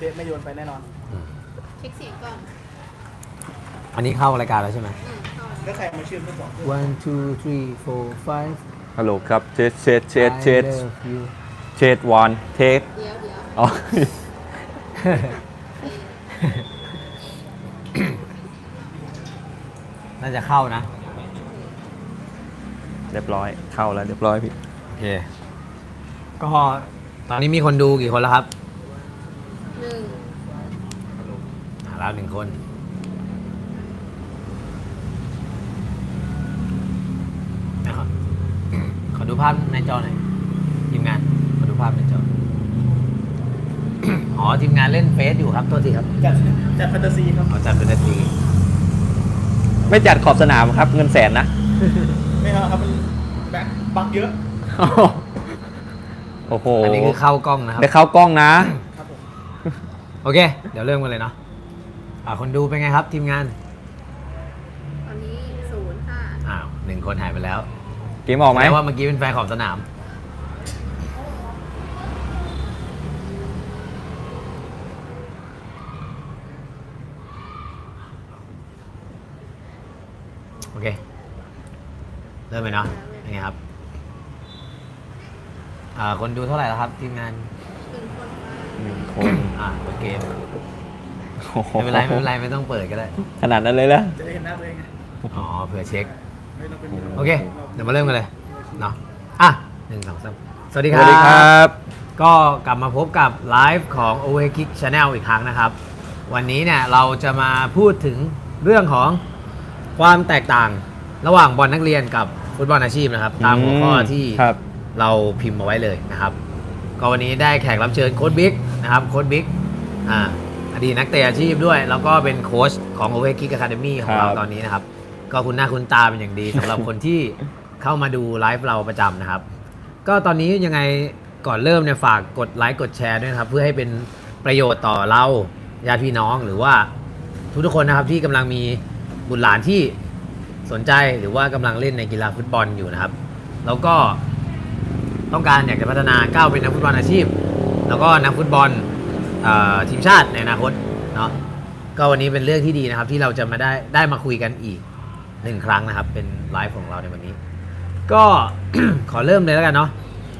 เดทไม่โยนไปแน่นอนเช็คเสียงก่อนอันนี้เข้ารายการแล้วใช่ไหม อืมเข้าแล้วใครมาชื่อเพื่อนบอกเพื่อน one two three four five ฮัลโหลครับเชดเชดเชดเชด I love you เชดวันเทคเดี๋ยวเดี๋ยวอ๋อ น่าจะเข้านะ เรียบร้อยเข้าแล้วเรียบร้อยพี่ โอเค ก็ตอนนี้มีคนดูกี่คนแล้วครับ หนึ่ง อ่าแล้วหนึ่ง คน นะครับ ขอดูภาพในจอหน่อยทีมงาน ขอดูภาพในจอ อ๋อทีมงานเล่นเฟซอยู่ครับโทษทีครับจัดจัดแฟนตาซีครับเอาจัดเป็นนาทีไม่จัดขอบสนามครับ เงินแสนนะ ไม่เอาครับมันแบ็คบักเยอะโอ้โหอันนี้คือเข้ากล้องนะครับได้เข้ากล้องนะ ครับผม โอเค เดี๋ยวเริ่มกันเลยเนาะ อ่าคนดูเป็นไงครับทีมงาน ตอนนี้ศูนย์ค่ะ อ้าวหนึ่งคนหายไปแล้วเกมออกไหมแปลว่าเมื่อกี้เป็นแฟนขอบสนาม โอเค เริ่มเลยเนาะยังไงครับ อ่า คนดูเท่าไหร่แล้วครับทีมงาน หนึ่งคนค่ะหนึ่งคนอ่ากดเกม โอ้โหไม่เป็นไรไม่เป็นไรไม่ต้องเปิดก็ได้ ขนาดนั้นเลยเหรอจะได้เห็นหน้าตัวเองไงอ๋อเผื่อเช็ค ไม่ต้องเป็นโอเค เดี๋ยวมาเริ่มกันเลยเนาะอะหนึ่งสองสามสวัสดีสครับวัสดีครับก็กลับมาพบกับไลฟ์ของ o v e Kick Channel อีกครั้งนะครับ วันนี้เนี่ยเราจะมาพูดถึงเรื่องของความแตกต่างระหว่างบอลนักเรียนกับฟุตบอลอาชีพนะครับ ตามหัวข้อที่ครับ เราพิมพ์มาไว้เลยนะครับ ก็วันนี้ได้แขกรับเชิญโค้ดบิ๊กนะครับโค้ดบิ๊กอ่า อดีตนักเตะอาชีพด้วย แล้วก็เป็นโค้ชของ o v e Kick Academy ของเราครับตอนนี้นะครับ ก็คุณหน้าคุณตาเป็นอย่างดีสำหรับคนที่เข้ามาดูไลฟ์เราประจำนะครับ ก็ตอนนี้ยังไงก่อนเริ่มเนี่ยฝากกดไลค์กดแชร์ด้วยนะครับ เพื่อให้เป็นประโยชน์ต่อเราญาติพี่น้องหรือว่าทุกๆคนนะครับที่กำลังมีบุตรหลานที่สนใจหรือว่ากำลังเล่นในกีฬาฟุตบอลอยู่นะครับ แล้วก็ต้องการอยากจะพัฒนาก้าวเป็นนักฟุตบอลอาชีพ แล้วก็นักฟุตบอลเออ ทีมชาติในอนาคตเนาะก็วันนี้เป็นเรื่องที่ดีนะครับ ที่เราจะมาได้ได้มาคุยกันอีกหนึ่งครั้งนะครับ เป็นไลฟ์ของเราในวันนี้ ก็ ขอเริ่มเลยแล้วกันเนาะ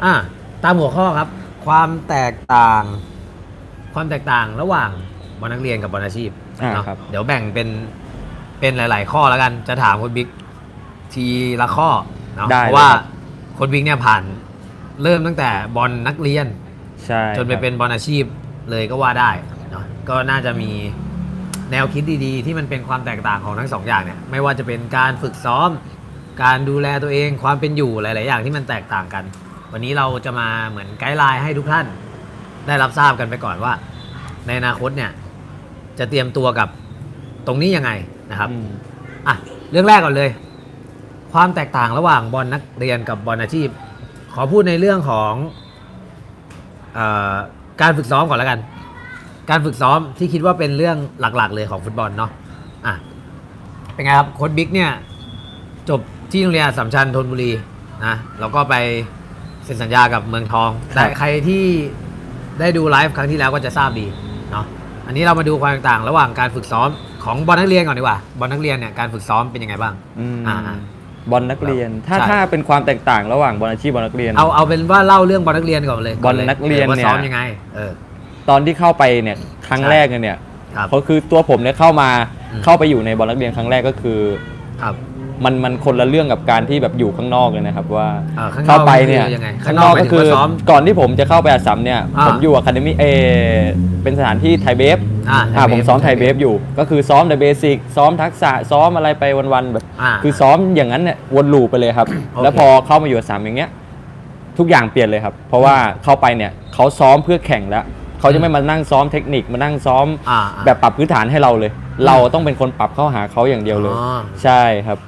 อะตามหัวข้อครับ ความแตกต่าง ความแตกต่างระหว่างบอลนักเรียนกับบอลอาชีพอ่าเนาะครับ เดี๋ยวแบ่งเป็นเป็นหลาย ๆ ข้อแล้วกัน จะถามคุณบิ๊กทีละข้อเนาะได้เพราะว่าเลยครับ คนบิ๊กเนี่ยผ่าน เริ่มตั้งแต่บอลนักเรียน ใช่จนไปครับเป็นบอลอาชีพ เลยก็ว่าได้เนาะก็น่าจะมีแนวคิดดีๆ ที่มันเป็นความแตกต่างของทั้งสองอย่างเนี่ยไม่ว่าจะเป็นการฝึกซ้อม การดูแลตัวเองความเป็นอยู่หลาย ๆ อย่างที่มันแตกต่างกัน วันนี้เราจะมาเหมือนไกด์ไลน์ให้ทุกท่าน ได้รับทราบกันไปก่อนว่า ในอนาคตเนี่ยจะเตรียมตัวกับตรงนี้ยังไงนะครับอืมอะเรื่องแรกก่อนเลย ความแตกต่างระหว่างบอลนักเรียนกับบอลอาชีพ ขอพูดในเรื่องของเออ การฝึกซ้อมก่อนแล้วกัน การฝึกซ้อมที่คิดว่าเป็นเรื่องหลักๆ เลยของฟุตบอลเนาะอะเป็นไงครับโค้ชบิ๊กเนี่ยจบที่โรงเรียนอัสสัมชัญธนบุรีนะแล้วก็ไปเซ็นสัญญากับเมืองทอง แต่ใครที่ได้ดูไลฟ์ครั้งที่แล้วก็จะทราบดีเนาะอันนี้เรามาดูความแตกต่างระหว่างการฝึกซ้อมของบอลนักเรียนก่อนดีกว่าบอลนักเรียนเนี่ยการฝึกซ้อมเป็นยังไงบ้างอืมอ่าอ่า บอลนักเรียน ถ้าใช่ ถ้าเป็นความแตกต่างระหว่างบอลอาชีพบอลนักเรียน เอาเอาเป็นว่าเล่าเรื่องบอลนักเรียนก่อนเลยบอลนักเรียนว่าเนี่ยซ้อมยังไง เออ ตอนที่เข้าไปเนี่ยครั้งใช่ แรกเลยเนี่ยครับ เขาคือตัวผมเนี่ยเข้ามาอืม เข้าไปอยู่ในบอลนักเรียนครั้งแรกก็คือ ครับ มันมันคนละเรื่องกับการที่แบบอยู่ข้างนอกเลยนะครับว่าอ่าข้างนอกเข้าไปเนี่ยคือยังไงข้างนอกข้างนอกหมายก็ถึงคือว่าซ้อมก่อนที่ผมจะเข้าไปอัสสัมเนี่ยอ่า ผมอยู่อะคาเดมี่เอเป็นสถานที่ไทยเบฟอ่าอ่าไทยเบฟผมซ้อมไทยไทยเบเบฟฟอยู่ ก็คือซ้อมแต่เบสิกซ้อมทักษะซ้อมอะไรไปวันๆแบบ อ่า คือซ้อมอย่างนั้นเนี่ยวนลูปไปเลยครับ โอเค แล้วพอเข้ามาอยู่อัสสัมอย่างเงี้ย ทุกอย่างเปลี่ยนเลยครับ เพราะว่าเข้าไปเนี่ยเขาซ้อมเพื่อแข่งแล้วเขาจะไม่มานั่งซ้อมเทคนิคมานั่งซ้อม อ่าอ่าแบบปรับพื้นฐานให้เราเลย เราต้องเป็นคนปรับเข้าหาเขาอย่างเดียวเลย อ๋อ ใช่ครับ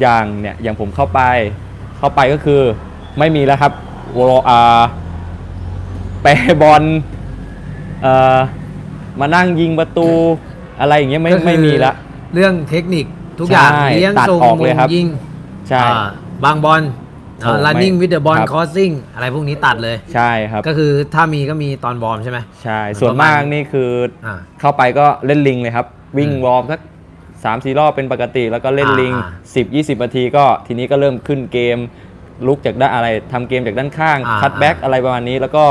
อย่างเนี่ยอย่างผมเข้าไปเข้าไปก็คือไม่มีแล้วครับวอลอ่าไปบอลเอ่อมานั่งยิงประตูอะไรอย่างเงี้ยไม่ก็คือไม่มีละ เรื่องเทคนิคทุกอย่างใช่เลี้ยงตัดส่งออกเลยครับยิงใช่อ่าบางบอลโอ้ running ไม่ with the ball ครับ crossing อะไรพวกนี้ตัดเลยใช่ครับ ก็คือถ้ามีก็มีตอนวอร์มใช่ไหมใช่ ส่วนมากนี่คืออ่าเข้าไปก็เล่นลิงเลยครับ วิ่งอืมวอร์มสัก สามสี่รอบเป็นปกติ แล้วก็เล่นลิงอ่า10 20นาทีก็ทีนี้ก็เริ่มขึ้นเกม ลุกจากด้านอะไรทำเกมจากด้านข้างอ่าคัตแบ็กอะไรประมาณนี้แล้วก็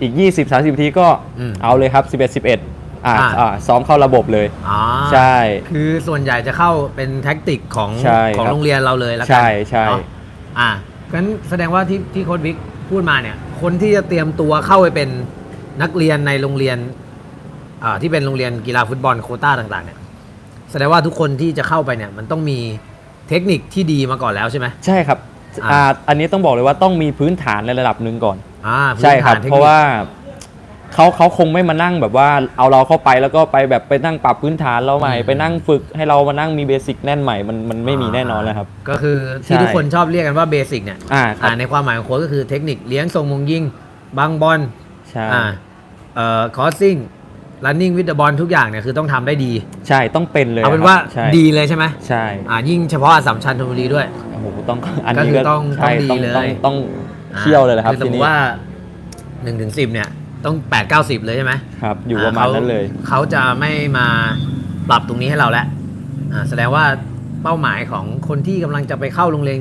อีก 20 30นาทีก็อืมเอาเลยครับ 11 11อ่าอ่าอ่าซ้อมเข้าระบบเลยอ๋อใช่ คือส่วนใหญ่จะเข้าเป็นแท็กติกของใช่ของครับโรงเรียนเราเลยแล้วกัใช่ใช่เนาะอ่างั้นแสดงว่าที่ที่โค้ชบิ๊กพูดมาเนี่ย คนที่จะเตรียมตัวเข้าไปเป็นนักเรียนในโรงเรียนอ่าที่เป็นโรงเรียนกีฬาฟุตบอลโควต้าต่างๆเนี่ย แสดงว่าทุกคนที่จะเข้าไปเนี่ยมันต้องมีเทคนิคที่ดีมาก่อนแล้วใช่ไหม ใช่ครับอ่า อ่าอันนี้ต้องบอกเลยว่าต้องมีพื้นฐานในระดับหนึ่งก่อน อ่าพื้นใช่ครับฐนทคนิคเพราะว่าเขาเขาคงไม่มานั่งแบบว่าเอาเราเข้าไปแล้วก็ไปแบบไปนั่งปรับพื้นฐานเราใหม่อืมไปนั่งฝึกให้เรามานั่งมีเบสิกแน่นใหม่มันมันไม่มีแน่นอนแล้วครับ ก็คือที่ใช่ ทุกคนชอบเรียกกันว่าเบสิกเนี่ยอ่าครับอ่าในความหมายของโค้ชก็คือเทคนิคเลี้ยงส่งมงยิงบังบอลใช่ อ่าเอ่อคอสซิ่ง running with the ball ทุกอย่างเนี่ยคือต้องทำได้ดี ใช่ต้องเป็นเลยเอาเป็นครับว่าใช่ดีเลยใช่ไหมใช่อ่ายิ่งเฉพาะอัสสัมชัญธนบุรีด้วย โอ้โหต้องอันก็นี้คือก็ต้องใช่ต้องดีต้องเลย ต้องต้องเคี่ยวเลยนะครับคือสมทีมนี้ติว่า1นถึงสิเนี่ยต้อง8 9 0เลยใช่ไหมครับ อยู่ประมาณนั้นเลย เขาจะไม่มาปรับตรงนี้ให้เราแล้วอ่าแสดงว่าเป้าหมายของคนที่กำลังจะไปเข้าโรงเรียน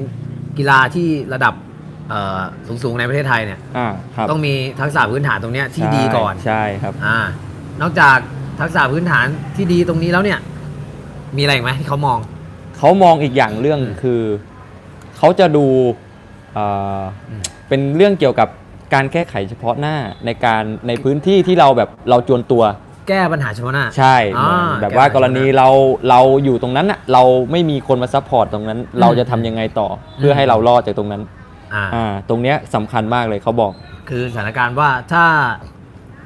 กีฬาที่ระดับเอ่อสูงๆในประเทศไทยเนี่ย อ่าครับต้องมีทักษะพื้นฐานตรงเนี้ยที่ดีก่อน ใช่ครับ อ่า นอกจากทักษะพื้นฐานที่ดีตรงนี้แล้วเนี่ย มีอะไรอีกไหมที่เขามอง เขามองอีกอย่างเรื่องอืมคือ เขาจะดูเอ่ออม เป็นเรื่องเกี่ยวกับการแก้ไขเฉพาะหน้าในการในพื้นที่ที่เราแบบเราจวนตัว แก้ปัญหาเฉพาะหน้า ใช่อ่าเหมือนแบบแก้ว่าปัญหากรณีเราเราอยู่ตรงนั้นน่ะเราไม่มีคนมาซัพพอร์ตตรงนั้น เราจะทำยังไงต่ออม เพื่อให้เรารอดจากตรงนั้นอ่า อ่าตรงเนี้ยสำคัญมากเลยเขาบอก คือสถานการณ์ว่าถ้า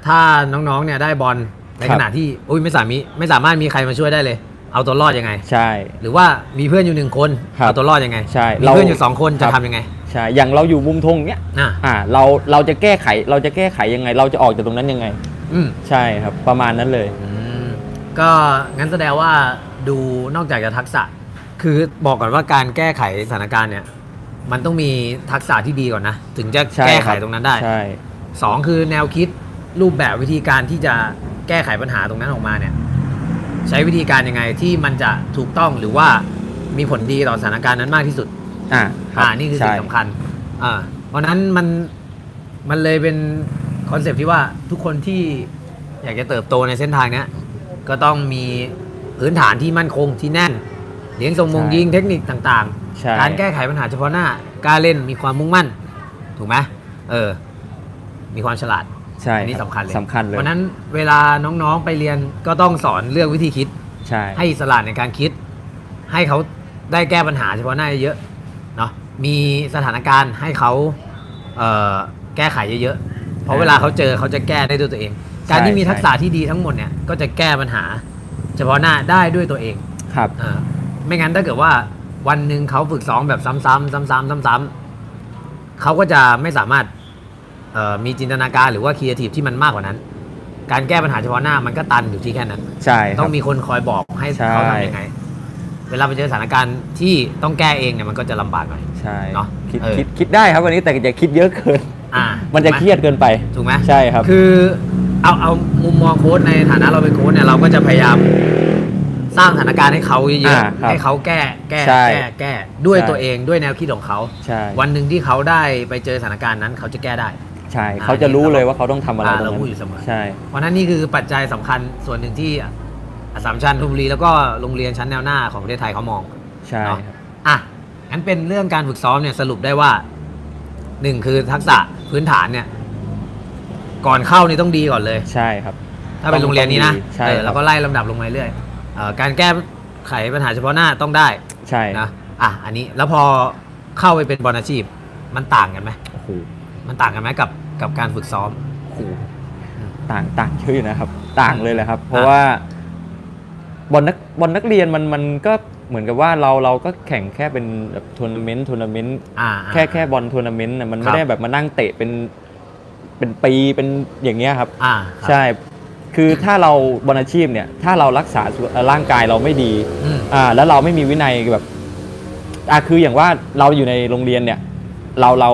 ถ้าน้องๆเนี่ยได้บอลในครัขบณะที่อุ้ยไม่สามารถไม่สามารถมีใครมาช่วยได้เลย เอาตัวรอดยังไง ใช่ หรือว่ามีเพื่อนอยู่หนึ่งคนครับเอาตัวรอดยังไงใช่มีเราเพื่อนอยู่สองคนจะครับทำยังไงใช่อย่างเราอยู่มุมธงเนี้ยอ่าอ่าเราเราจะแก้ไขเราจะแก้ไขยังไง เราจะออกจากตรงนั้นยังไง อืม ใช่ครับ ประมาณนั้นเลย อืมก็งั้นแสดงว่าดูนอกจากจะทักษะ คือบอกก่อนว่าการแก้ไขสถานการณ์เนี่ย มันต้องมีทักษะที่ดีก่อนนะ ถึงจะใช่แก้ไขครับตรงนั้นได้ใช่ สองคือแนวคิด รูปแบบวิธีการที่จะแก้ไขปัญหาตรงนั้นออกมาเนี่ย ใช้วิธีการยังไงที่มันจะถูกต้องหรือว่ามีผลดีต่อสถานการณ์นั้นมากที่สุด อ่ารับอ่านี่คือสิ่งใช่ สำคัญ อ่า เพราะฉะนั้นมันมันเลยเป็นคอนเซปต์ที่ว่าทุกคนที่อยากจะเติบโตในเส้นทางเนี้ยก็ต้องมีพื้นฐานที่มั่นคงที่แน่น เลี้ยงส่งมงยิงเทคนิคต่างใช่ ๆ การแก้ไขปัญหาเฉพาะหน้ากล้าเล่นมีความมุ่งมั่น ถูกไหมเออ มีความฉลาด ใช่อันนี้รับสำคัญเลยสำคัญเลยเพราะฉะนั้นเวลาน้องๆไปเรียนก็ต้องสอนเรื่องวิธีคิด ใช่ให้อิสระในการคิด ให้เขาได้แก้ปัญหาเฉพาะหน้าเยอะเนาะมีสถานการณ์ให้เขาเอ่อแก้ไขเยอะๆเพราะเวลาเขาเจอเขาจะแก้ได้ด้วยตัวเอง การที่มีทักษะที่ดีทั้งหมดเนี่ยก็จะแก้ปัญหา เฉพาะหน้าได้ด้วยตัวเองครับอ่าไม่งั้นถ้าเกิดว่าวันหนึ่งเขาฝึกซ้อมแบบซ้ำๆซ้ำๆซ้ำๆเขาก็จะไม่สามารถเอ่อ มีจินตนาการหรือว่าครีเอทีฟที่มันมากกว่านั้น การแก้ปัญหาเฉพาะหน้ามันก็ตันอยู่ที่แค่นั้น ใช่ครับต้องมีคนคอยบอกให้ใช่เขาทำยังไง เวลาไปเจอสถานการณ์ที่ต้องแก้เองเนี่ยมันก็จะลำบากหน่อยใช่เนอะคิดเออคิดคิดได้ครับวันนี้แต่อย่าคิดเยอะเกินอ่ามันจะเครียดเกินไปถูกไหมใช่ครับ คือเอาเอามุมมองโค้ชในฐานะเราเป็นโค้ชเนี่ยเราก็จะพยายามสร้างสถานการณ์ให้เขาเยอ่าอะครับๆให้เขาแก้แก้ใช่แก้แก้ด้วยใช่ตัวเองด้วยแนวคิดของเขาใช่วันหนึ่งที่เขาได้ไปเจอสถานการณ์นั้นเขาจะแก้ได้ ใช่อ่าเขาจะรู้นี่เราเลยว่าเขาต้องทำอะไรอ่าตรงเรานั้พูดอยู่เสมอนใช่ เพราะฉะนั้นนี่คือปัจจัยสำคัญส่วนหนึ่งที่อสสัมชัญธนบุรีแล้วก็โรงเรียนชั้นแนวหน้าของประเทศไทยเขามอง ใช่เนอะครับ อะงั้นเป็นเรื่องการฝึกซ้อมเนี่ยสรุปได้ว่าหนึ่งคือทักษะพื้นฐานเนี่ย ก่อนเข้านี่ต้องดีก่อนเลย ใช่ครับ ถ้าเป็นโรงเรียนนี้นะต้องดีใช่เออครับ แล้วก็ไล่ลำดับลงมาเรื่อยเอ่อการแก้ไขปัญหาเฉพาะหน้าต้องได้ใช่นะอะอันนี้แล้วพอเข้าไปเป็นบอลอาชีพมันต่างกันไหมโอ้โห มันต่างกันไหมกับกับการฝึกซ้อมโอ้โหอืมต่างต่างเยอะอยู่นะครับ ต่างเลยแหละครับ เพอะราะว่าบอลนักบอลนักเรียนมันมันก็เหมือนกับว่าเราเราก็แข่งแค่เป็นแบบทัวร์นาเมนต์ทัวร์นาเมนต์อ่าแค่แค่บอลทัวร์นาเมนต์นะมันครัไม่บได้แบบมานั่งเตะเป็นเป็นปีเป็นอย่างเงี้ยครับอ่าครับใช่คือถ้าเราบอลอาชีพเนี่ย ถ้าเรารักษาสุขร่างกายเราไม่ดีอืมอ่าแล้วเราไม่มีวินัยแบบอะคืออย่างว่าเราอยู่ในโรงเรียนเนี่ย เราเรา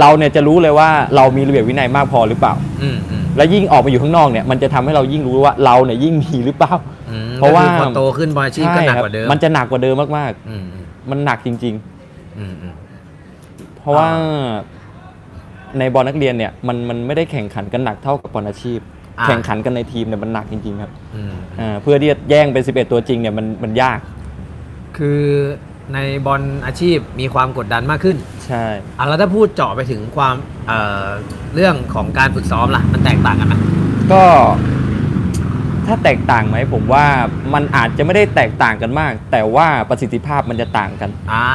เราเนี่ยจะรู้เลยว่าเรามีระเบียบวินัยมากพอหรือเปล่า อืมอืมแล้วยิ่งออกมาอยู่ข้างนอกเนี่ยมันจะทำให้เรายิ่งรู้ว่าเราเนี่ยยิ่งมีหรือเปล่า อืมเพราะว่า ก็คือพอโตขึ้นบอลอาชีพก็หนักกว่าเดิมมันจะหนักกว่าเดิมมากอืมอืมๆ มันหนักจริง อืมอืม ๆ เพราะว่าในบอลนักเรียนเนี่ยมันมันไม่ได้แข่งขันกันหนักเท่ากับบอลอาชีพ อ่าแข่งขันกันในทีมเนี่ยมันหนักจริงๆครับอืม อ่าเพื่อที่จะแย่งเป็น 11 ตัวจริงเนี่ยมันมันยาก คือ ในบอลอาชีพมีความกดดันมากขึ้นใช่ อะแล้วถ้าพูดเจาะไปถึงความเอ่อเรื่องของการฝึกซ้อมล่ะ มันแตกต่างกันไหมก็ถ้าแตกต่างไหมผมว่ามันอาจจะไม่ได้แตกต่างกันมาก แต่ว่าประสิทธิภาพมันจะต่างกัน อ่า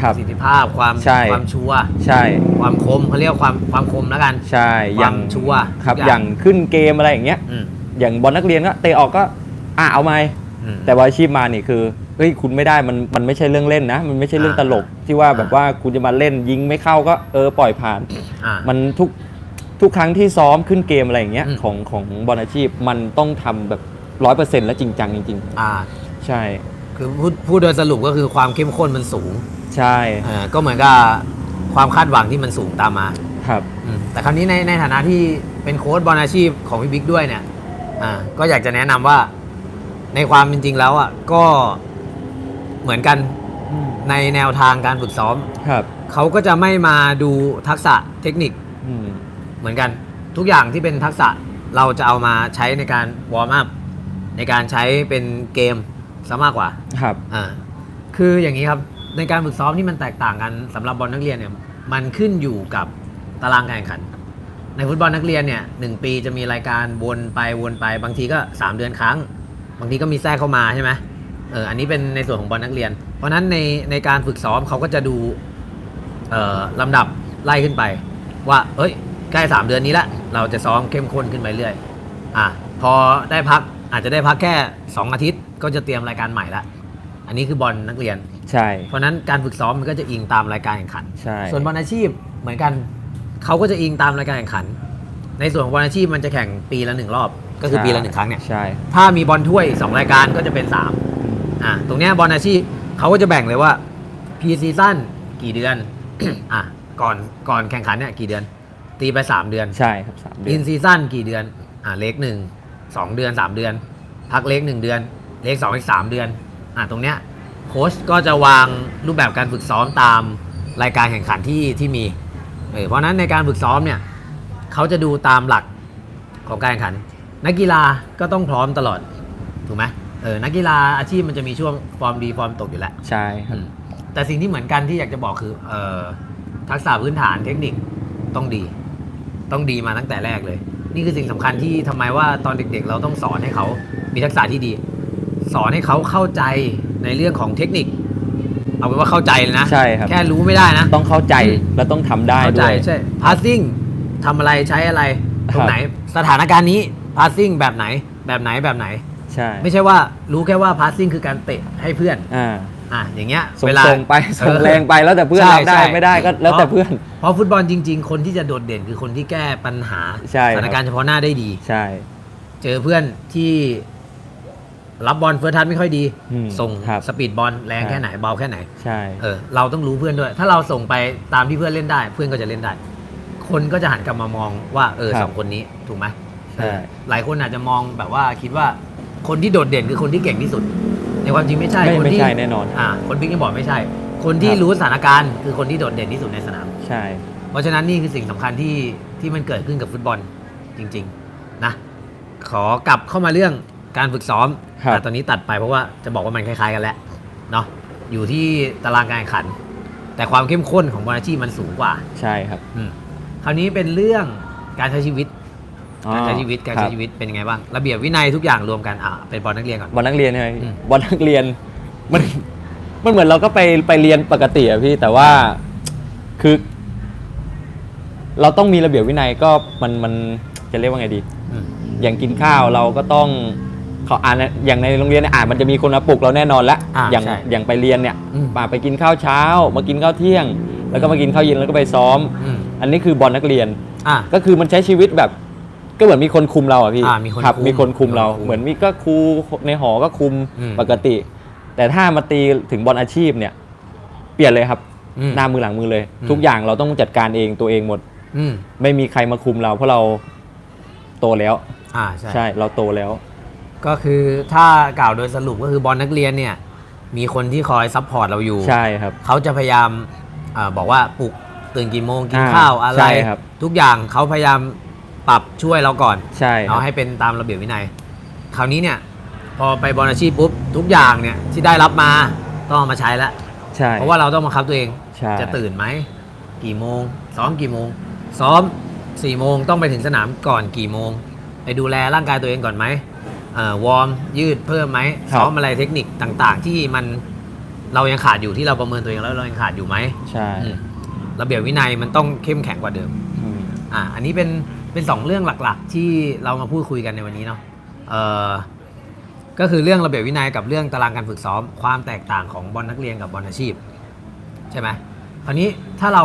ครับประสิทธิภาพความใช่ ความชัวร์ใช่ความคมเขาเรียกว่าความความคมแล้วกันใช่ความอย่างชัวร์ครับ ทุกออย่างย่างขึ้นเกมอะไรอย่างเงี้ย อืมอย่างบอลนักเรียนก็เตะออกก็อะเอาไหมอืมแต่บอลอาชีพมานี่คือเฮ้ยคุณไม่ได้มันมันไม่ใช่เรื่องเล่นนะ มันไม่ใช่เรื่องอ่าตลกที่ว่าแบบอ่าว่าคุณจะมาเล่นยิงไม่เข้าก็เออปล่อยผ่าน อ่ามันทุกทุกครั้งที่ซ้อมขึ้นเกมอะไรอย่างเงี้ยอืมของของบอลอาชีพมันต้องทำแบบร้อยเปอร์เซ็นต์และจริงจังจริง อ่าๆ ใช่คือพูดพูดโดยสรุปก็คือความเข้มข้นมันสูงใช่อ่าก็เหมือนกับความคาดหวังที่มันสูงตามมา ครับ อืมแต่คราวนี้ในในฐานะที่เป็นโค้ชบอลอาชีพของพี่บิ๊กด้วยเนี่ย อ่า ก็อยากจะแนะนำว่าในความเป็นจริงแล้วอะก็ เหมือนกันในแนวทางการฝึกซ้อม ครับ เขาก็จะไม่มาดูทักษะเทคนิคอืม เหมือนกัน ทุกอย่างที่เป็นทักษะเราจะเอามาใช้ในการวอร์มอัพในการใช้เป็นเกมซะมากกว่า ครับ อ่าคืออย่างนี้ครับในการฝึกซ้อมที่มันแตกต่างกันสำหรับบอลนักเรียนเนี่ยมันขึ้นอยู่กับตารางการแข่งขัน ในฟุตบอลนักเรียนเนี่ยหนึ่งปีจะมีรายการวนไปวนไป บางทีก็ 3 เดือนครั้ง บางทีก็มีแทรกเข้ามาใช่ไหม เอออันนี้เป็นในส่วนของบอลนักเรียน เพราะฉะนั้นในในการฝึกซ้อมเขาก็จะดูเอ่อลำดับไล่ขึ้นไป ว่าเอ้ยใกล้สามเดือนนี้ละเราจะซ้อมเข้มข้นขึ้นไปเรื่อยอะพอได้พักอาจจะได้พักแค่ 2 อาทิตย์ ก็จะเตรียมรายการใหม่ละอันนี้คือบอลนักเรียน ใช่ เพราะฉะนั้นการฝึกซ้อมมันก็จะอิงตามรายการแข่งขัน ใช่ ส่วนบอลอาชีพเหมือนกันเขาก็จะอิงตามรายการแข่งขัน ในส่วนของบอลอาชีพมันจะแข่งปีละหนึ่งรอบ ก็คือปีละหนึ่งครั้งเนี่ยใช่ ถ้ามีบอลถ้วยสองรายการก็จะเป็นสาม อ่าตรงเนี้ยบอลอาชีพเขาก็จะแบ่งเลยว่าพีซีซั่นกี่เดือน อะก่อนก่อนแข่งขันเนี่ยกี่เดือน ตีไปสามเดือนใช่ครับสามเดือิอนนซีซั่นกี่เดือน อ่าเล็กหนึ่งสองเดือนสามเดือน พักเล็กหนึ่งเดือน เล็กสองอีกสามเดือน อ่าตรงเนี้ยโค้ชก็จะวางรูปแบบการฝึกซ้อมตามรายการแข่งขันที่ที่มีเออเพราะฉะนั้นในการฝึกซ้อมเนี่ยเขาจะดูตามหลักของการแข่งขัน นักกีฬาก็ต้องพร้อมตลอดถูกไหม เออนักกีฬาอาชีพมันจะมีช่วงฟอร์มดีฟอร์มตกอยู่แล้วใช่ครับอืมแต่สิ่งที่เหมือนกันที่อยากจะบอกคือเออทักษะพื้นฐานเทคนิคต้องดี ต้องดีมาตั้งแต่แรกเลย นี่คือสิ่งสำคัญที่ทำไมว่าตอนเด็กๆ เราต้องสอนให้เขามีทักษะที่ดี สอนให้เขาเข้าใจในเรื่องของเทคนิค เอาเป็นว่าเข้าใจเลยนะใช่ครับแค่รู้ไม่ได้นะ ต้องเข้าใจและต้องทำได้เข้าใจด้วยใช่ passing ทำอะไรใช้อะไร ตรงไหนสถานการณ์นี้ passing แบบไหนแบบไหนแบบไหน ใช่ไม่ใช่ว่ารู้แค่ว่า passing คือการเตะให้เพื่อนอ่าอะอย่างเงี้ยส่งเวลาส่งไปส่งเออแรงไปแล้วแต่เพื่อนใช่รับได้ใช่ไม่ได้ก็แล้วแต่เพื่อน เพราะฟุตบอลจริง ๆ คนที่จะโดดเด่นคือคนที่แก้ปัญหาใช่สถานการณ์เฉพาะหน้าได้ดี ใช่ เจอเพื่อนที่รับบอลเฟิร์สทัชไม่ค่อยดี อืมส่งครับสปีดบอลแรงใช่ แค่ไหนเบาแค่ไหน ใช่ เออเราต้องรู้เพื่อนด้วย ถ้าเราส่งไปตามที่เพื่อนเล่นได้ เพื่อนก็จะเล่นได้ คนก็จะหันกลับมามองว่าเออครับสองคนนี้ถูกไหมใช่ เออหลายคนอาจจะมองแบบว่าคิดว่า คนที่โดดเด่นคือคนที่เก่งที่สุด ในความจริงไม่ใช่ไม่คนไม่ที่ใช่แน่นอน อ่า คนบิ๊กยังบอกไม่ใช่ คนที่ครับ รู้สถานการณ์คือคนที่โดดเด่นที่สุดในสนาม ใช่ เพราะฉะนั้นนี่คือสิ่งสำคัญที่ที่มันเกิดขึ้นกับฟุตบอลจริง ๆ นะ ขอกลับเข้ามาเรื่องการฝึกซ้อมครับ แต่ตอนนี้ตัดไปเพราะว่าจะบอกว่ามันคล้ายๆกันแล้วเนาะอยู่ที่ตารางการแข่งขัน แต่ความเข้มข้นของบอลอาชีพมันสูงกว่า ใช่ครับ อืมคราวนี้เป็นเรื่องการใช้ชีวิตอ๋อ การใช้ชีวิตการครัใช้บชีวิตเป็นยังไงบ้างระเบียบวินัยทุกอย่างรวมกันอะเป็นบอลนักเรียนก่อน บอลนักเรียนใช่ไหมอืม บอลนักเรียนมันมันเหมือนเราก็ไปไปเรียนปกติอะพี่แต่ว่าคือ เราต้องมีระเบียบวินัยก็มันมันจะเรียกว่าไงดี อืมอย่างกินข้าวเราก็ต้องเขาอ่านอย่างในโรงเรียนเนี่ยอ่านมันจะมีคนมาปลุกเราแน่นอนแล้วอ่าอย่างใช่อย่างไปเรียนเนี่ยอืมมาไปกินข้าวเช้า มากินข้าวเที่ยง แล้วก็มากินข้าวเย็นแล้วก็ไปซ้อม อืมอันนี้คือบอลนักเรียน อะ ก็คือมันใช้ชีวิตแบบ ก็เหมือนมีคนคุมเราอะพี่อ่ามีคนรับคุมมีคนคุมเรา มีคนคุมเหมือนมีก็ครูในหอก็คุมอืมปกติ แต่ถ้ามาตีถึงบอลอาชีพเนี่ย เปลี่ยนเลยครับ อืมหน้ามือหลังมือเลย อืม ทุกอย่างเราต้องจัดการเองตัวเองหมด อืมไม่มีใครมาคุมเรา เพราะเราโตแล้ว อ่าใช่ ใช่เราโตแล้ว ก็คือถ้ากล่าวโดยสรุปก็คือบอลนักเรียนเนี่ย มีคนที่คอยซัพพอร์ตเราอยู่ ใช่ครับ เขาจะพยายามอาบอกว่าปลุกตื่นกี่โมงกินอ่าข้าวอะไร ใช่ครับทุกอย่างเขาพยายาม ปรับช่วยเราก่อนใช่ครัเอาบให้เป็นตามระเบียบวินัย คราวนี้เนี่ย พอไปบอลอาชีพปุ๊บทุกอย่างเนี่ยที่ได้รับมาต้องเอามาใช้แล้วใช่เพราะว่าเราต้องบังคับตัวเองใช่จะตื่นไหมกี่โมง ซ้อมกี่โมง ซ้อมสี่โมงต้องไปถึงสนามก่อนกี่โมง ไปดูแลร่างกายตัวเองก่อนไหมเอ่อวอร์มยืดเพิ่มไหมซ้อมอะไรเทคนิคต่าง ๆ ที่มันเรายังขาดอยู่ที่เราประเมินตัวเองแล้วเรายังขาดอยู่ไหมใช่อืมระเบียบวินัยมันต้องเข้มแข็งกว่าเดิม อ่าอันนี้เป็นเป็นสองเรื่องหลักๆ ที่เรามาพูดคุยกันในวันนี้เนาะเอ่อก็คือเรื่องระเบียบวินัยกับเรื่องตารางการฝึกซ้อม ความแตกต่างของบอลนักเรียนกับบอลอาชีพ ใช่ไหมคราวนี้ถ้าเรา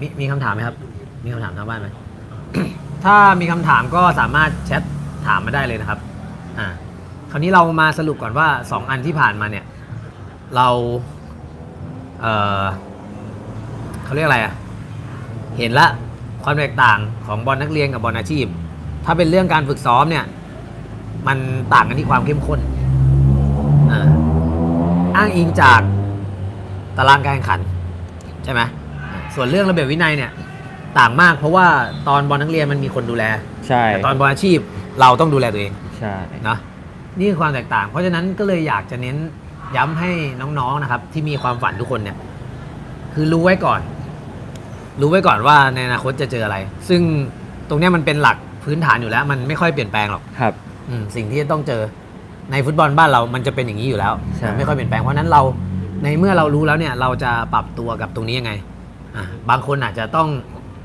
มีมีคำถามไหมครับ มีคำถามทางบ้านไหม ถ้ามีคำถามก็สามารถแชทถามมาได้เลยนะครับอ่าคราวนี้เรามาสรุปก่อนว่าสองอันที่ผ่านมาเนี่ย เราเอ่อเขาเรียกอะไรอะเห็นละ ความแตกต่างของบอลนักเรียนกับบอลอาชีพ ถ้าเป็นเรื่องการฝึกซ้อมเนี่ย มันต่างกันที่ความเข้มข้นอ่าอ้างอิงจากตารางการแข่งขันใช่ไหมอ่าส่วนเรื่องระเบียบวินัยเนี่ย ต่างมากเพราะว่าตอนบอลนักเรียนมันมีคนดูแลใช่แต่ตอนบอลอาชีพเราต้องดูแลตัวเองใช่นะนี่คือความแตกต่าง เพราะฉะนั้นก็เลยอยากจะเน้นย้ำให้น้องๆนะครับ ที่มีความฝันทุกคนเนี่ย คือรู้ไว้ก่อน รู้ไว้ก่อนว่าในอนาคตจะเจออะไร ซึ่งตรงเนี้ยมันเป็นหลักพื้นฐานอยู่แล้ว มันไม่ค่อยเปลี่ยนแปลงหรอกครับ อืมสิ่งที่จะต้องเจอในฟุตบอลบ้านเรามันจะเป็นอย่างนี้อยู่แล้วใช่ไม่ค่อยเปลี่ยนแปลงเพราะฉะนั้นเราในเมื่อเรารู้แล้วเนี่ยเราจะปรับตัวกับตรงนี้ยังไงอ่าบางคนอาจจะต้อง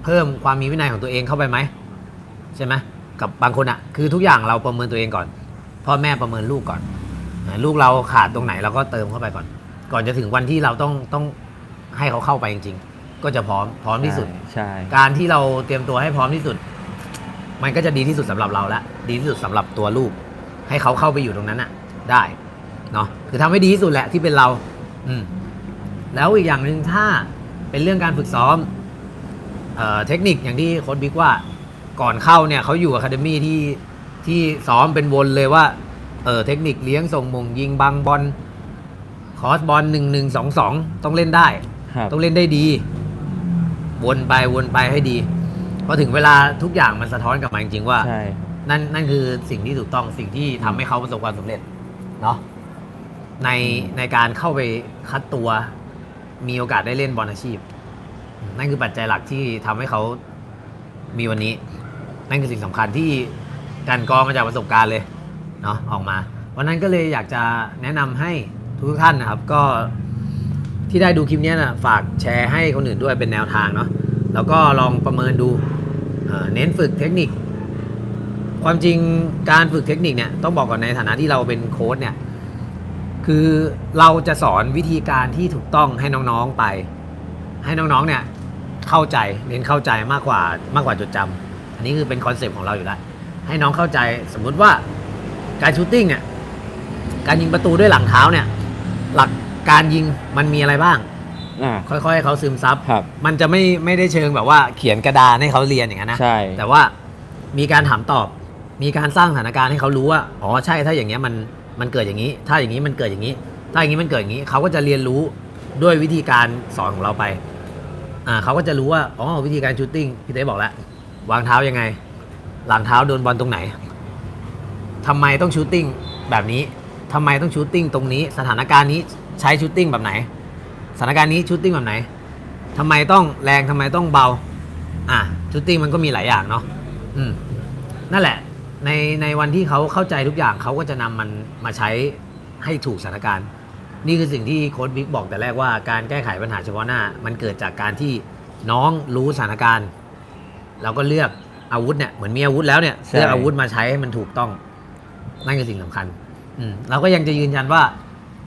เพิ่มความมีวินัยของตัวเองเข้าไปไหมใช่ไหมกับบางคนอะคือทุกอย่างเราประเมินตัวเองก่อนพ่อแม่ประเมินลูกก่อนอ่าลูกเราขาดตรงไหนเราก็เติมเข้าไปก่อน ก่อนจะถึงวันที่เราต้องต้องให้เขาเข้าไปจริงๆ ก็จะพร้อมพร้อมที่สุดใช่การที่เราเตรียมตัวให้พร้อมที่สุด มันก็จะดีที่สุดสำหรับเราและดีที่สุดสำหรับตัวลูก ให้เขาเข้าไปอยู่ตรงนั้นน่ะ ได้เนาะคือทำให้ดีที่สุดแหละที่เป็นเรา อืม แล้วอีกอย่างหนึ่งถ้าเป็นเรื่องการฝึกซ้อมเอ่อเทคนิคอย่างที่โค้ชบิ๊กว่าก่อนเข้าเนี่ยเขาอยู่อะคาเดมี่ที่ที่ซ้อมเป็นวนเลยว่าเออเทคนิคเลี้ยงส่งมงยิงบังบอลคอสบอลหนึ่งหนึ่งสองสองต้องเล่นได้ ครับ ต้องเล่นได้ดี วนไปวนไปให้ดีพอถึงเวลาทุกอย่างมันสะท้อนกลับมาจริงๆว่า ใช่ นั่นนั่นคือสิ่งที่ถูกต้องสิ่งที่ทำให้เขาประสบความสำเร็จเนาะในในการเข้าไปคัดตัว มีโอกาสได้เล่นบอลอาชีพ นั่นคือปัจจัยหลักที่ทำให้เขามีวันนี้ นั่นคือสิ่งสำคัญที่การกรองมาจากประสบการณ์เลยเนาะออกมาวันนั้นก็เลยอยากจะแนะนำให้ทุกท่านนะครับ ก็ ที่ได้ดูคลิปนี้นะฝากแชร์ให้คนอื่นด้วยเป็นแนวทางเนาะแล้วก็ลองประเมินดูเน้นฝึกเทคนิค ความจริงการฝึกเทคนิคเนี่ยต้องบอกก่อนในฐานะที่เราเป็นโค้ชเนี่ยคือเราจะสอนวิธีการที่ถูกต้องให้น้องๆไป ให้น้องๆเนี่ยเข้าใจเน้นเข้าใจมากกว่ามากกว่าจดจำอันนี้คือเป็นคอนเซปต์ของเราอยู่แล้วให้น้องเข้าใจสมมุติว่าการชูตติ้งเนี่ยการยิงประตูด้วยหลังเท้าเนี่ย กการยิงมันมีอะไรบ้าง อ่า ค่อยๆให้เขาซึมซับ ครับมันจะไม่ไม่ได้เชิงแบบว่าเขียนกระดานให้เขาเรียนอย่างนั้นนะ ใช่ แต่ว่ามีการถามตอบ มีการสร้างสถานการณ์ให้เขารู้ว่า อ๋อใช่ ถ้าอย่างเงี้ยมันมันเกิดอย่างนี้ ถ้าอย่างนี้มันเกิดอย่างนี้ ถ้าอย่างนี้มันเกิดอย่างนี้ เขาก็จะเรียนรู้ด้วยวิธีการสอนของเราไป อ่าเขาก็จะรู้ว่า อ๋อวิธีการชูตติ้งพี่เต้บอกแล้ว วางเท้ายังไง หลังเท้าโดนบอลตรงไหน ทำไมต้องชูตติ้งแบบนี้ ทำไมต้องชูตติ้งตรงนี้ สถานการณ์นี้ ใช้ชูตติ้งแบบไหนสถานการณ์นี้ชูตติ้งแบบไหนทำไมต้องแรงทำไมต้องเบา อะชูตติ้งมันก็มีหลายอย่างเนาะอืมนั่นแหละ ในในวันที่เขาเข้าใจทุกอย่างเขาก็จะนำมันมาใช้ให้ถูกสถานการณ์ นี่คือสิ่งที่โค้ดบิ๊กบอกแต่แรกว่าการแก้ไขปัญหาเฉพาะหน้า มันเกิดจากการที่น้องรู้สถานการณ์แล้วก็เลือกอาวุธเนี่ยเหมือนมีอาวุธแล้วเนี่ยเลือกอาวุธมาใช้ให้มันถูกต้อง นั่นคือสิ่งสำคัญ อืมเราก็ยังจะยืนยันว่า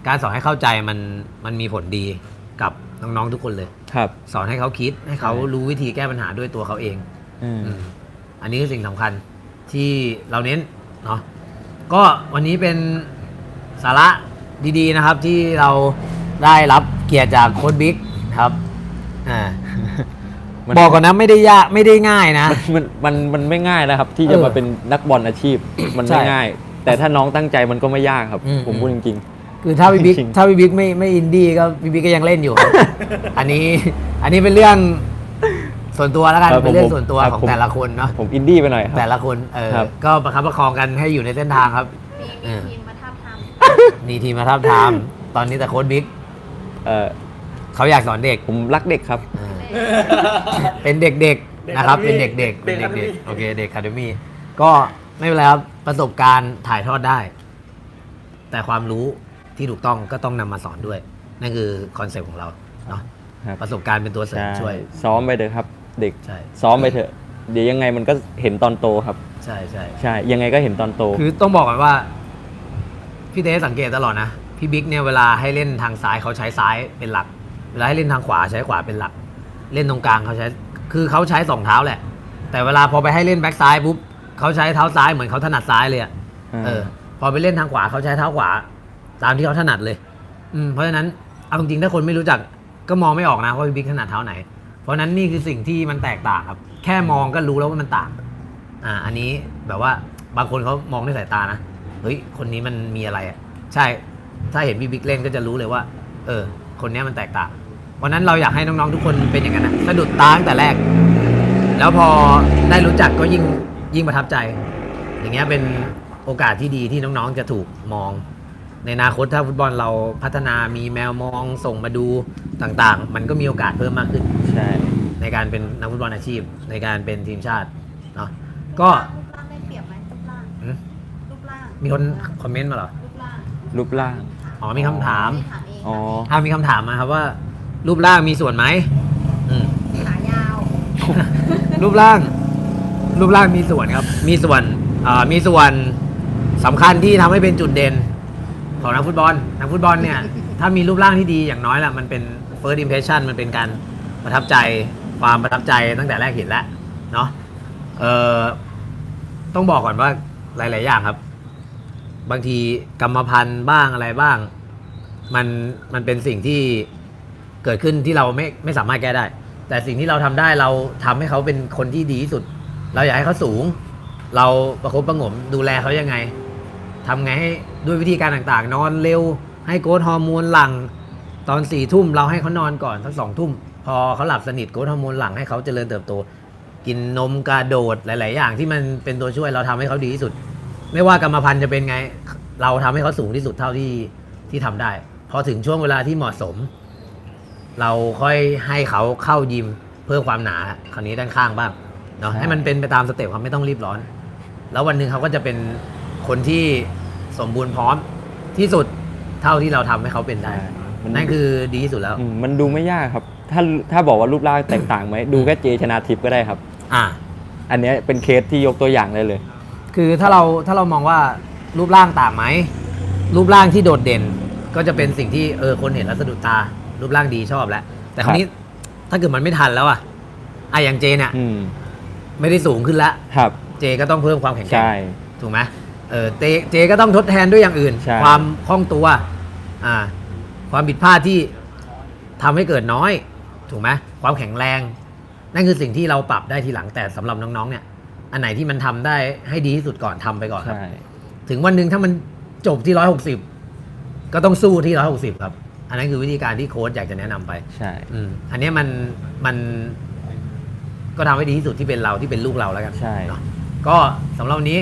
การสอนให้เข้าใจมันมันมีผลดีกับน้องๆทุกคนเลย ครับ สอนให้เขาคิดให้เขาใช่รู้วิธีแก้ปัญหาด้วยตัวเขาเองอืม อืมอันนี้คือสิ่งสำคัญที่เราเน้นเนาะก็วันนี้เป็นสาระดีๆนะครับ ที่เราได้รับเกียรติจากโค้ดบิ๊กครับอ่ามันบอกก่อนนะไม่ได้ยากไม่ได้ง่ายนะ มันมันมันไม่ง่ายนะครับ ที่จะเออมาเป็นนักบอลอาชีพ มันใช่ไม่ง่าย แต่ถ้าน้องตั้งใจมันก็ไม่ยากครับ อืมผมพูดจริง คือถ้าพี่บิ๊กจริงๆถ้าพี่บิ๊กไม่ไม่อินดี้ก็พี่บิ๊กก็ยังเล่นอยู่ครับอันนี้อันนี้เป็นเรื่องส่วนตัวแล้วกันครับเป็นเรื่อผมงส่วนตัวครับของผม แต่ละคนเนาะๆผมอินดี้ไปหน่อยครับ แต่ละคนเออครับ ก็ประคับประคองกันให้อยู่ในเส้นทางครับ มีเอมีอ ทีมมาทับทามมีทีมมาทับทาม ตอนนี้แต่โค้ชบิ๊กเออเขาอยากสอนเด็กผมรักเด็กครับ เออเป็นเด็กๆนะครับ เป็นเด็กๆเด็เป็นกเด็ก Academy ๆโอเคเด็กคาเดมี่ก็ไม่เป็นไรครับประสบการณ์ถ่ายทอดได้ แต่ความรู้ ที่ถูกต้องก็ต้องนำมาสอนด้วย นั่นคือคอนเซ็ปต์ของเราเนาะครับ ประสบการณ์เป็นตัวเสริมใช่ช่วย ซ้อมไปเถอะครับ เด็ก ใช่ซ้อมไปเถอะ เดี๋ยวยังไงมันก็เห็นตอนโตครับ ใช่ใช่ ใช่ ยังไงก็เห็นตอนโต คือต้องบอกก่อนว่า พี่เต้สังเกตตลอดนะ พี่บิ๊กเนี่ยเวลาให้เล่นทางซ้ายเขาใช้ซ้ายเป็นหลัก เวลาให้เล่นทางขวาใช้ขวาเป็นหลัก เล่นตรงกลางเขาใช้คือเขาใช้สองเท้าแหละ แต่เวลาพอไปให้เล่นแบ็กซ้ายปุ๊บเขาใช้เท้าซ้ายเหมือนเขาถนัดซ้ายเลยอะอ่าเออ พอไปเล่นทางขวาเขาใช้เท้าขวา ตามที่เขาถนัดเลย อืมเพราะฉะนั้นเอาจริงๆถ้าคนไม่รู้จักก็มองไม่ออกนะว่าพี่บิ๊กถนัดเท้าไหน เพราะนั้นนี่คือสิ่งที่มันแตกต่างครับ แค่มองก็รู้แล้วว่ามันต่าง อ่า อันนี้แบบว่าบางคนเขามองด้วยสายตานะเฮ้ยคนนี้มันมีอะไรอะใช่ ถ้าเห็นพี่บิ๊กเล่นก็จะรู้เลยว่า เออ คนนี้มันแตกต่างวันนั้นเราอยากให้น้องๆทุกคนเป็นอย่างนั้นนะสะดุดตาตั้งแต่แรก แล้วพอได้รู้จักก็ยิ่งยิ่งประทับใจ อย่างเงี้ยเป็นโอกาสที่ดีที่น้องๆจะถูกมอง ในอนาคตถ้าฟุตบอลเราพัฒนามีแมวมองส่งมาดูต่างๆ มันก็มีโอกาสเพิ่มมากขึ้น ใช่ ในการเป็นนักฟุตบอลอาชีพในการเป็นทีมชาติเนาะก็รูปร่างได้เปรียบไหมรูปร่างอืมรูปร่างมีคนคอมเมนต์มาเหรอรูปร่างรูปร่าง อ๋อมีคำถาม ไม่ถามเองอ๋อ ถ้ามีคำถามมาครับว่า รูปร่างมีส่วนไหมอืม ขายาวรูปร่าง รูปร่างมีส่วนครับ มีส่วนอ่ามีส่วนสำคัญที่ทำให้เป็นจุดเด่น ของนักฟุตบอลนักฟุตบอลเนี่ย ถ้ามีรูปร่างที่ดีอย่างน้อยแหละมันเป็น first impression มันเป็นการประทับใจความประทับใจตั้งแต่แรกเห็นแล้วเนาะเออต้องบอกก่อนว่าหลาย ๆ อย่างครับ บางทีกรรมพันธุ์บ้างอะไรบ้าง มันมันเป็นสิ่งที่เกิดขึ้นที่เราไม่ไม่สามารถแก้ได้ แต่สิ่งที่เราทำได้เราทำให้เขาเป็นคนที่ดีที่สุด เราอยากให้เขาสูง เราประคบประงมดูแลเขายังไงทำไงให้ ด้วยวิธีการต่างๆ นอนเร็ว ให้โกรทฮอร์โมนหลัง ตอนสี่ทุ่มเราให้เขานอนก่อนสักสองทุ่ม พอเขาหลับสนิทโกรทฮอร์โมนหลังให้เขาเจริญเติบโต กินนมกระโดดหลาย ๆ อย่างที่มันเป็นตัวช่วยเราทำให้เขาดีที่สุด ไม่ว่ากรรมพันธุ์จะเป็นไง เราทำให้เขาสูงที่สุดเท่าที่ที่ทำได้ พอถึงช่วงเวลาที่เหมาะสม เราค่อยให้เขาเข้ายิมเพิ่มความหนาคราวนี้ด้านข้างบ้างเนาะให้มันเป็นไปตามสเต็ปครับไม่ต้องรีบร้อน แล้ววันหนึ่งเขาก็จะเป็นคนที่ สมบูรณ์พร้อมที่สุดเท่าที่เราทำให้เขาเป็นได้มันนั่นคือดีที่สุดแล้ว มมันดูไม่ยากครับ ถ้าถ้าบอกว่ารูปร่างแตกต่างไหม ดูแค่เจชนาทิพย์ก็ได้ครับ อ่า อันเนี้ยเป็นเคสที่ยกตัวอย่างได้เลย คือถ้าเราถ้าเรามองว่ารูปร่างต่างไหม รูปร่างที่โดดเด่น ก็จะเป็นสิ่งที่เออคนเห็นแล้วสะดุดตา รูปร่างดีชอบแล้ว แต่คราวนี้ถ้าเกิดมันไม่ทันแล้วอะอะอย่างเจเนี่ยอืมไม่ได้สูงขึ้นแล้วครับ เจก็ต้องเพิ่มความแข็งแกร่งใช่ ถูกไหม เออเจเจก็ต้องทดแทนด้วยอย่างอื่น ใช่ ความคล่องตัว อ่า ความผิดพลาดที่ทำให้เกิดน้อย ถูกไหมความแข็งแรง นั่นคือสิ่งที่เราปรับได้ทีหลังแต่สำหรับน้องๆ เนี่ย อันไหนที่มันทำได้ให้ดีที่สุดก่อนทำไปก่อนครับ ใช่ ถึงวันหนึ่งถ้ามันจบที่ร้อยหกสิบก็ต้องสู้ที่ร้อยหกสิบครับ อันนั้นคือวิธีการที่โค้ชอยากจะแนะนำไป ใช่ อืมอันเนี้ยมันมันก็ทำให้ดีที่สุดที่เป็นเราที่เป็นลูกเราแล้วกันใช่ เนาะก็สำหรับวันนี้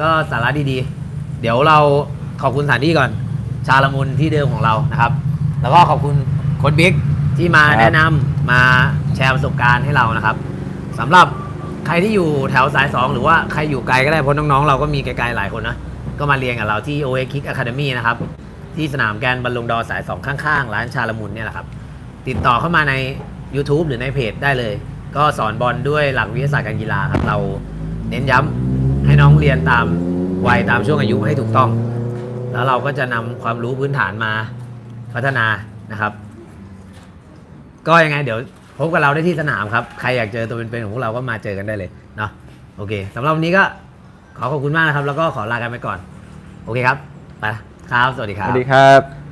ก็สาระดีๆ เดี๋ยวเราขอบคุณสถานที่ก่อน ชาละมุนที่เดิมของเรานะครับ แล้วก็ขอบคุณโค้ชบิ๊กที่มาครับ แนะนำมาแชร์ประสบการณ์ให้เรานะครับสำหรับใครที่อยู่แถวสายสองหรือว่าใครอยู่ไกลก็ได้เพราะน้องๆ เราก็มีไกลๆหลายคนนะ ก็มาเรียนกับเราที่ OA Kick Academy นะครับ ที่สนามแกนบอลลงดอสายสองข้างๆ ร้านชาละมุนเนี่ยแหละครับ ติดต่อเข้ามาใน YouTube หรือในเพจได้เลย ก็สอนบอลด้วยหลักวิทยาศาสตร์การกีฬาครับ เราเน้นย้ำ ให้น้องเรียนตามวัยตามช่วงอายุให้ถูกต้อง แล้วเราก็จะนำความรู้พื้นฐานมาพัฒนานะครับ ก็ยังไงเดี๋ยวพบกับเราได้ที่สนามครับ ใครอยากเจอตัวเป็นๆของพวกเราก็มาเจอกันได้เลยเนาะโอเคสำหรับวันนี้ก็ขอขอบคุณมากนะครับ แล้วก็ขอลากันไปก่อน โอเคครับไปครับ สวัสดีครับวัสดีครับ